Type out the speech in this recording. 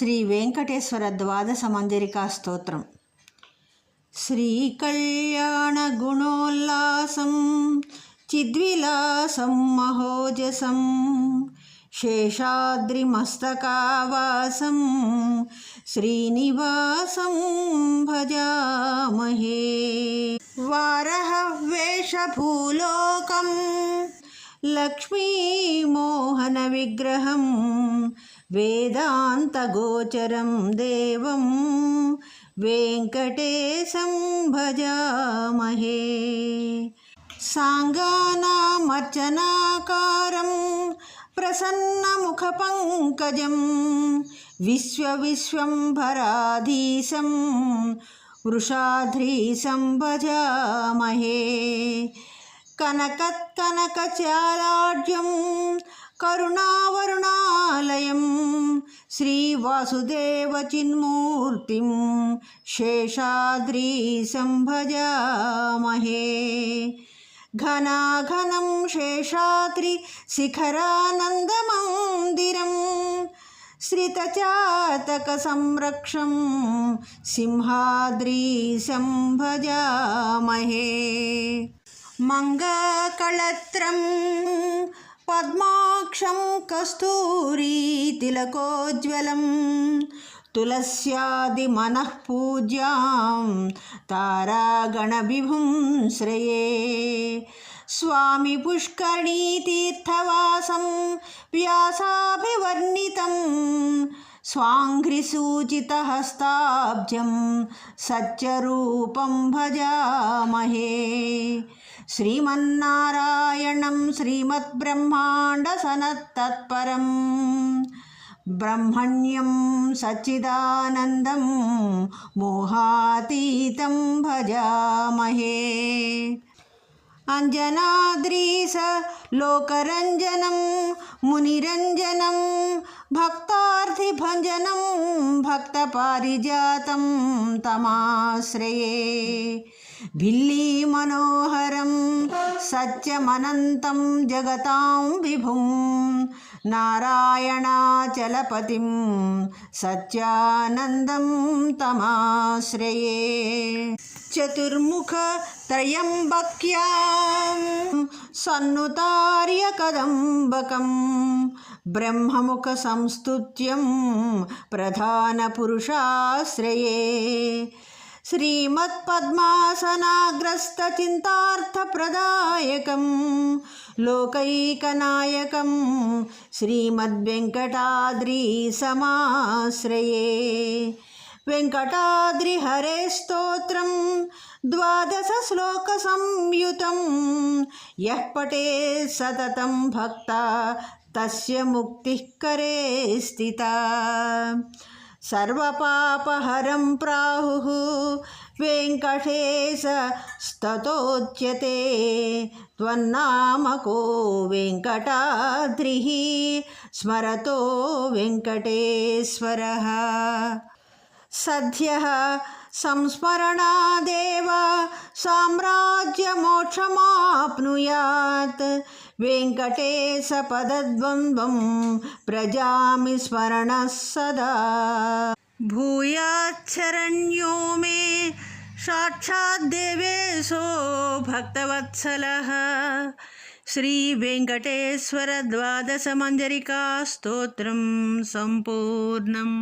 శ్రీ వెంకటేశ్వర ద్వాదశ మంజరికా స్తోత్రం. శ్రీకళ్యాణగుణోల్లాసం చిద్విలాసం మహోజసం శేషాద్రిమస్తకావాసం శ్రీనివాసం భజామహే. వారः వేషభూలోకం లక్ష్మీమోహనవిగ్రహం वेदान्तगोचरं देवं वेङ्कटेशं भजामहे साङ्गानामर्चनाकारं प्रसन्नमुखपङ्कजं विश्वविश्वम्भराधीशं वृषाध्रीशं भजामहे కనకత్కనకచారాఢ్యం కరుణావరుణాలయం శ్రీవాసుదేవచిన్మూర్తిం శేషాద్రీ సంభజామహే ఘనాఘనం శేషాద్రి శిఖరానందమందిరం శ్రితచాతక సంరక్షం సింహాద్రీ సంభజామహే మంగళత్రం పద్మాక్షం కస్తూరీ తిలకోజ్వలం తులస్యాది మనఃపూజ్యాం తారాగణవిభుం శ్రయే. స్వామి పుష్కరణీతీర్థవాసం వ్యాసాభివర్ణితం स्वाङ्घ्रिसूचितहस्ताब्जं सच्चरूपं भजामहे श्रीमन्नारायणं श्रीमद्ब्रह्माण्डसनत्तत्परं ब्रह्मण्यं सच्चिदानन्दं मोहातीतं भजामहे అంజనాద్రీశ లోకరంజనం మునిరంజనం భక్తార్థిభంజనం భక్తపారిజాతం తమాశ్రయే. భిల్లీ మనోహరం సత్యమనంతం జగతాం విభుం నారాయణాచలపతిం సత్యానందం తమాశ్రయే. చతుర్ముఖ त्रयम्बक्यां सन्नुतार्यकदम्बकं ब्रह्ममुखसंस्तुत्यं प्रधानपुरुषाश्रये श्रीमत्पद्मासनाग्रस्तचिन्तार्थप्रदायकं लोकैकनायकं श्रीमद्वेङ्कटाद्रीसमाश्रये వెంకటాద్రిహరే స్తోత్రం ద్వాదశశ్లోकసంయుతం యః పటే సతతం భక్త తస్య ముక్తికరే స్థిత. సర్వపాపహరం ప్రాహు వెంకటేశ స్తోచ్యతే త్వన్నామకో వెంకటాద్రి స్మరతో వెంకటేశ్వర. वेङ्कटेश्वरः सद्यः संस्मरणादेव साम्राज्यमोक्षमाप्नुयात् वेङ्कटेशपदद्वन्द्वं प्रजामि स्मरणः सदा भूयाच्छरण्यो मे साक्षाद्देवेशो भक्तवत्सलः श्रीवेङ्कटेश्वरद्वादशमञ्जरिका स्तोत्रं सम्पूर्णम्